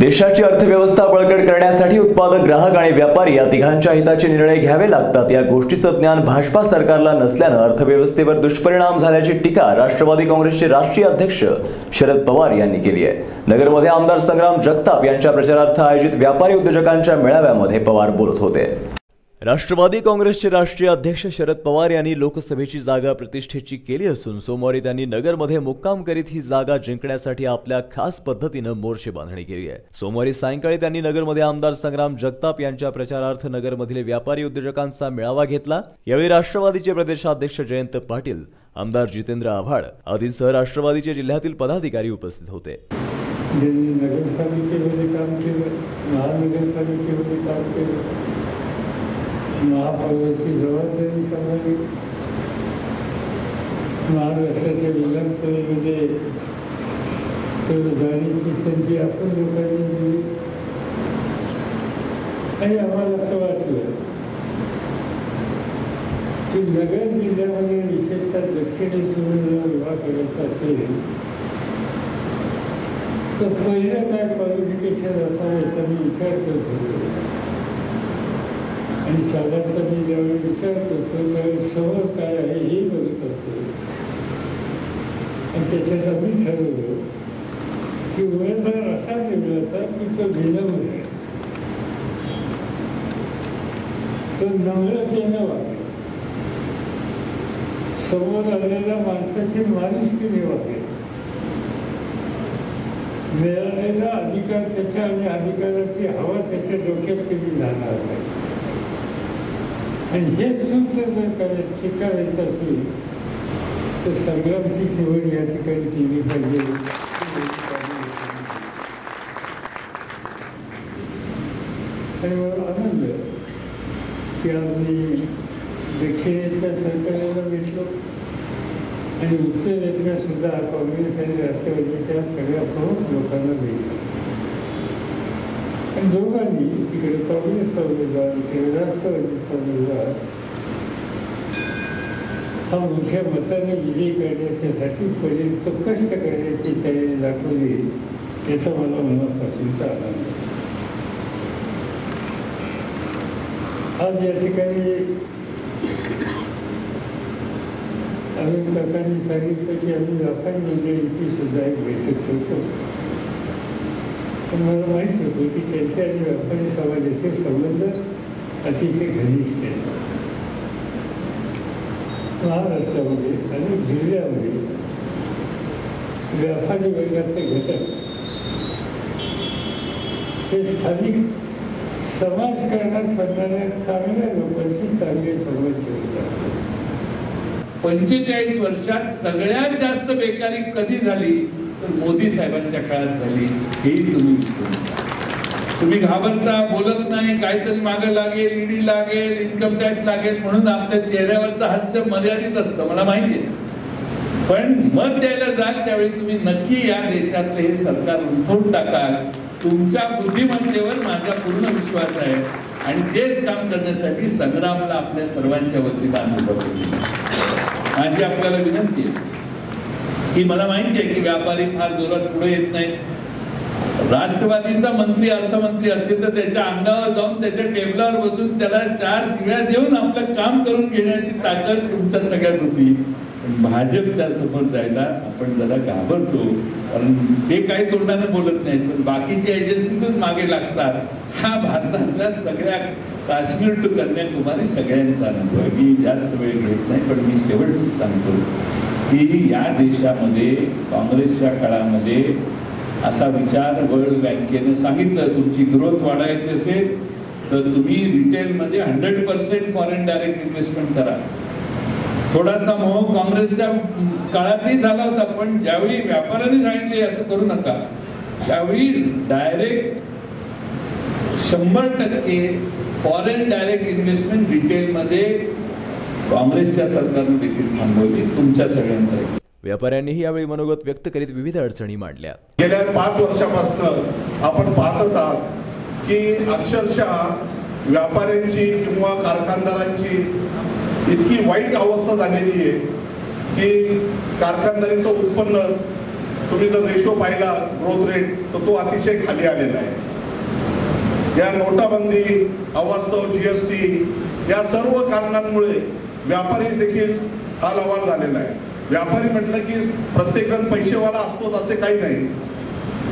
देशाची अर्थव्यवस्था बळकट करण्यासाठी उत्पादक ग्राहक आणि व्यापारी या तिघांच्या हिताचे निर्णय घ्यावे लागतात. या गोष्टीचं ज्ञान भाजपा सरकारला नसल्यानं अर्थव्यवस्थेवर दुष्परिणाम झाल्याची टीका राष्ट्रवादी काँग्रेसचे राष्ट्रीय अध्यक्ष शरद पवार यांनी केली आहे. नगरमध्ये आमदार संग्राम जगताप यांच्या प्रचारार्थ आयोजित व्यापारी उद्योजकांच्या मेळाव्यामध्ये पवार बोलत होते. राष्ट्रवादी काँग्रेसचे राष्ट्रीय अध्यक्ष शरद पवार यांनी लोकसभेची जागा प्रतिष्ठेची केली असून सोमवारी त्यांनी नगरमध्ये मुक्काम करीत ही जागा जिंकण्यासाठी आपल्या खास पद्धतीनं मोर्चे बांधणी केली आहे. सोमवारी सायंकाळी त्यांनी नगरमध्ये आमदार संग्राम जगताप यांच्या प्रचारार्थ नगरमधील व्यापारी उद्योजकांचा मेळावा घेतला. यावेळी राष्ट्रवादीचे प्रदेशाध्यक्ष जयंत पाटील आमदार जितेंद्र आव्हाड आदींसह राष्ट्रवादीचे जिल्ह्यातील पदाधिकारी उपस्थित होते. नगरपालिकेमध्ये काम केलं महानगरपालिकेमध्ये काम केलं महापौराची जबाबदारी सांगावी महाराष्ट्राच्या विधानसभेमध्ये तर जाण्याची संधी आपण लोकांनी दिली आणि आम्हाला असं वाटलं की नगर जिल्ह्यामध्ये विशेषतः म्हणजे दक्षिण जर विवाह करायचा असेल तर पहिलं काय क्वालिफिकेशन असावं याचा मी विचार करत होतो आणि साधारणतः मी ज्यावेळी विचार करतो त्यावेळी समोर काय आहे हे बघत असतो. आणि त्याच्यात आम्ही ठरवलं की उमेदवार असा निवडायचा की तो विनम्र आहे. तो नम्रतेनं वागेल. समोर आलेल्या माणसाची माणुसकीने वागेल? मिळालेला अधिकार त्याच्या आणि अधिकाराची हवा त्याच्या डोक्यात कधी जाणार नाही आणि हे सुद्धा जर करायचं शिकायचं असेल तर संग्रामची निवड या ठिकाणी केली पाहिजे आणि मला आनंद. की आम्ही दक्षिणेच्या सरकारला भेटलो आणि उत्तरेतल्या सुद्धा काँग्रेस आणि राष्ट्रवादीच्या सगळ्या प्रमुख लोकांना भेटलो आणि दोघांनी तिकडे कम्युनिस्ट संविधान तिकडे राष्ट्रवादी संविधान हा मोठ्या मताने विजय करण्याच्यासाठी पर्यंत कष्ट करण्याची तयारी दाखवली याचा मला मनापासूनचा आनंद आज या ठिकाणी अमित काकांनी सांगितलं की आम्ही व्यापारी मंडळीची सुद्धा एक बैठक ठेवतो तुम्हाला मला माहीत होतं की त्यांचे आणि व्यापारी समाजाचे संबंध अतिशय घनिष्ठ आहेत. महाराष्ट्रामध्ये आणि जिल्ह्यामध्ये व्यापारी वर्गातले घटक हे स्थानिक समाजकारणात करणाऱ्या चांगल्या लोकांशी चांगले संबंध ठेवतात. पंचेचाळीस वर्षात सगळ्यात जास्त बेकारी कधी झाली? तर मोदी साहेबांच्या काळात झाली हेही तुम्ही तुम्ही घाबरता बोलत नाही काहीतरी मागे लागेल ईडी लागेल इन्कम टॅक्स लागेल म्हणून आपल्या चेहऱ्यावरचं हास्य मर्यादित असतं मला माहिती आहे. पण मत द्यायला जाल त्यावेळी तुम्ही नक्की या देशातले हे सरकार उठवून टाकाल. तुमच्या बुद्धिमत्तेवर माझा पूर्ण विश्वास आहे. आणि तेच काम करण्यासाठी संग्रामला आपल्या सर्वांच्या वतीनं आम्ही बघतो. माझी आपल्याला विनंती आहे. ही मला माहिती आहे की व्यापारी फार जोरात पुढे येत नाहीत राष्ट्रवादीचा मंत्री अर्थमंत्री असेल तर त्याच्या अंगावर जाऊन त्याच्या टेबलावर बसून त्याला चार शिव्या देऊन आपलं काम करून घेण्याची ताकद तुमच्या सगळ्यात होती. भाजपच्या समोर जायला आपण जरा घाबरतो कारण ते काही तोंडाने बोलत नाहीत पण बाकीच्या एजन्सीच मागे लागतात. हा भारतातल्या सगळ्या काश्मीर टू कन्याकुमारी सगळ्यांचा अनुभव आहे. मी जास्त वेळ घेत नाही पण मी शेवटच सांगतो. की या देशामध्ये काँग्रेसच्या काळामध्ये असा विचार वर्ल्ड बँकेने सांगितलं तुमची ग्रोथ वाढायची असेल तर तुम्ही रिटेलमध्ये hundred percent foreign direct investment करा. थोडासा मोह काँग्रेसच्या काळातही झाला होता पण ज्यावेळी व्यापाऱ्यांनी सांगितले असं करू नका. त्यावेळी डायरेक्ट शंभर टक्के फॉरेन डायरेक्ट इन्व्हेस्टमेंट रिटेलमध्ये काँग्रेसच्या सरकारने देखील थांबवली. तुमच्या सगळ्यांचा आहे. व्यापाऱ्यांनीही यावेळी मनोगत व्यक्त करीत विविध अडचणी मांडल्या. गेल्या पाच वर्षापासून आपण पाहतच आहात की अक्षरशः व्यापाऱ्यांची किंवा कारखानदारांची इतकी वाईट अवस्था झालेली आहे की कारखानदारीचं उत्पन्न तुम्ही जर रेशो पाहिला ग्रोथ रेट तर तो अतिशय खाली आलेला आहे. या नोटाबंदी अवास्तव जीएसटी या सर्व कारणांमुळे व्यापारी देखील हालहवाल झालेला आहे. व्यापारी म्हटलं की प्रत्येकजण पैसेवाला असतोच असे काही नाही.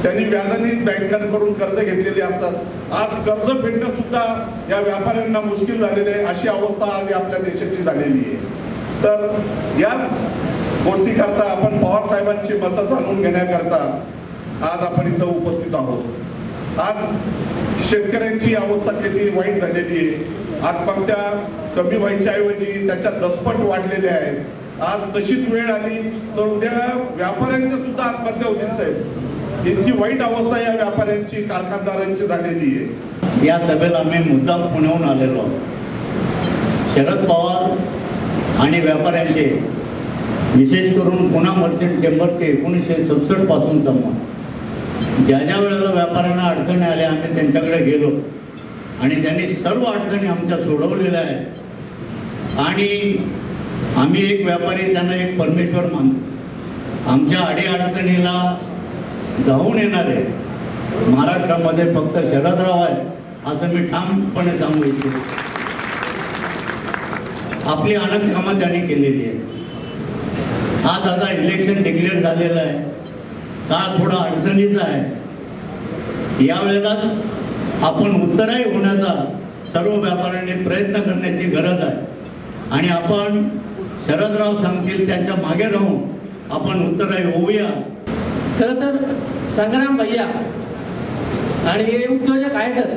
त्यांनी व्याजाने बँकांकडून कर्ज घेतलेले असतात. आज कर्ज फेडणं सुद्धा या व्यापाऱ्यांना मुश्किल झालेले आहे. अशी अवस्था आज आपल्या देशाची झालेली आहे. तर याच गोष्टीकरता आपण पवार साहेबांची मतं जाणून घेण्याकरता आज आपण इथं उपस्थित आहोत. आज शेतकऱ्यांची अवस्था किती वाईट झालेली आहे. आत्महत्या कमी व्हायच्या ऐवजी त्याच्या दसपट वाढलेल्या आहेत. आज तशीच वेळ आली तर उद्या व्यापाऱ्यांच्या सुद्धा आत्महत्या होतील साहेब इतकी वाईट अवस्था या व्यापाऱ्यांची कारखानदारांची झालेली आहे. या सभेला मी मुद्दाम पुण्याहून आलेलो शरद पवार आणि व्यापाऱ्यांचे विशेष करून पुणा मर्चंट चेंबरचे एकोणीसशे सदुसष्टपासून संबंध. ज्या ज्या वेळेला व्यापाऱ्यांना अडचणी आल्या आम्ही त्यांच्याकडे गेलो. आणि त्यांनी सर्व अडचणी आमच्या सोडवलेल्या आहेत. आणि आम्ही एक व्यापारी त्यांना एक परमेश्वर मानतो. आमच्या अडीअडचणीला येणार येणारे महाराष्ट्रामध्ये फक्त शरदराव आहे असं मी ठामपणे सांगू इच्छितो. आपली अनेक कामं त्यांनी केलेली आहे आज आता इलेक्शन डिक्लेअर झालेलं आहे. काळ थोडा अडचणीचा आहे. यावेळेला आपण उत्तरायी होण्याचा सर्व व्यापाऱ्यांनी प्रयत्न करण्याची गरज आहे. आणि आपण शरदराव सांगतील त्यांच्या मागे राहून आपण उत्तरायी होऊया. खरं तर संग्राम भैया आणि हे उद्योजक आहेतच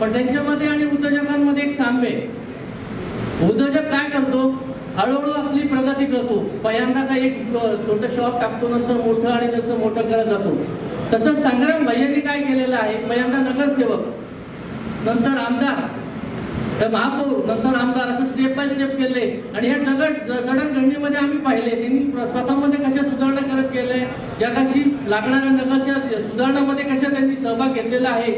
पण त्यांच्यामध्ये आणि उद्योजकांमध्ये एक साम्य आहे. उद्योजक काय करतो? हळूहळू आपली प्रगती करतो. पहिल्यांदा काही एक छोटं शॉप टाकतो नंतर मोठं आणि तसं मोठं करत जातो. तसंच संग्राम भैयांनी काय केलेलं आहे? पहिल्यांदा नगरसेवक नंतर आमदार. तर महापौर. नंतर आमदार. असं स्टेप बाय स्टेप केले आणि या जगड जडणघडणीमध्ये आम्ही पाहिले त्यांनी स्वतःमध्ये कशा सुधारणा करत गेले जगाशी लागणाऱ्या नगरच्या सुधारणामध्ये कशा त्यांनी सहभाग घेतलेला आहे?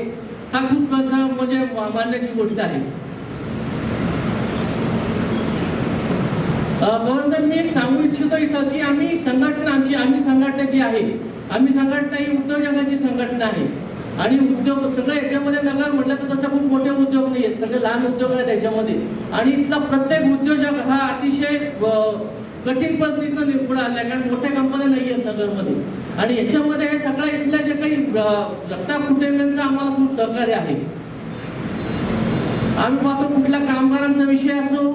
हा खूप म्हणजे मानण्याची गोष्ट आहे. अं, मी एक सांगू इच्छितो इथं की आम्ही संघटना आमची आम्ही संघटना जी आहे आम्ही संघटना ही उद्योजकांची संघटना आहे. आणि उद्योग सगळं याच्यामध्ये नगर म्हटलं तर तसं खूप मोठे उद्योग नाही आहेत. सगळे लहान उद्योग आहेत त्याच्यामध्ये आणि इथला प्रत्येक उद्योजक हा अतिशय कठीण परिस्थितीनं पुढे आलाय कारण मोठ्या कंपन्या नाही आहेत नगरमध्ये. आणि याच्यामध्ये हे सगळ्या इथल्या जे काही जगताप कुटुंबियांचं आम्हाला खूप सहकार्य आहे. आम्ही पाहतो कुठल्या कामगारांचा विषय असो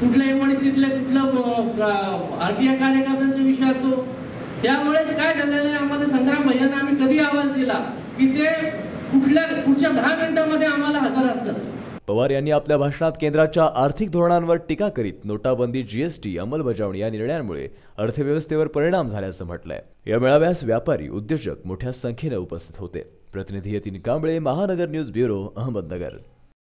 कुठल्या एमआयडीसीतल्या कुठल्या आरटीआय कार्यकर्त्यांचा विषय असो त्यामुळेच काय झालेलं आहे आम्हाला संग्राम भैयांना आम्ही कधी आवाज दिला की ते कुठल्या पुढच्या दहा मिनिटांमध्ये आम्हाला हजर असतात. पवार यांनी आपल्या भाषणात केंद्राच्या आर्थिक धोरणांवर टीका करीत नोटाबंदी जीएसटी अंमलबजावणी या निर्णयांमुळे अर्थव्यवस्थेवर परिणाम झाल्याचं म्हटलंय. या मेळाव्यास व्यापारी उद्योजक मोठ्या संख्येनं उपस्थित होते. प्रतिनिधी यतीन कांबळे महानगर न्यूज ब्युरो अहमदनगर.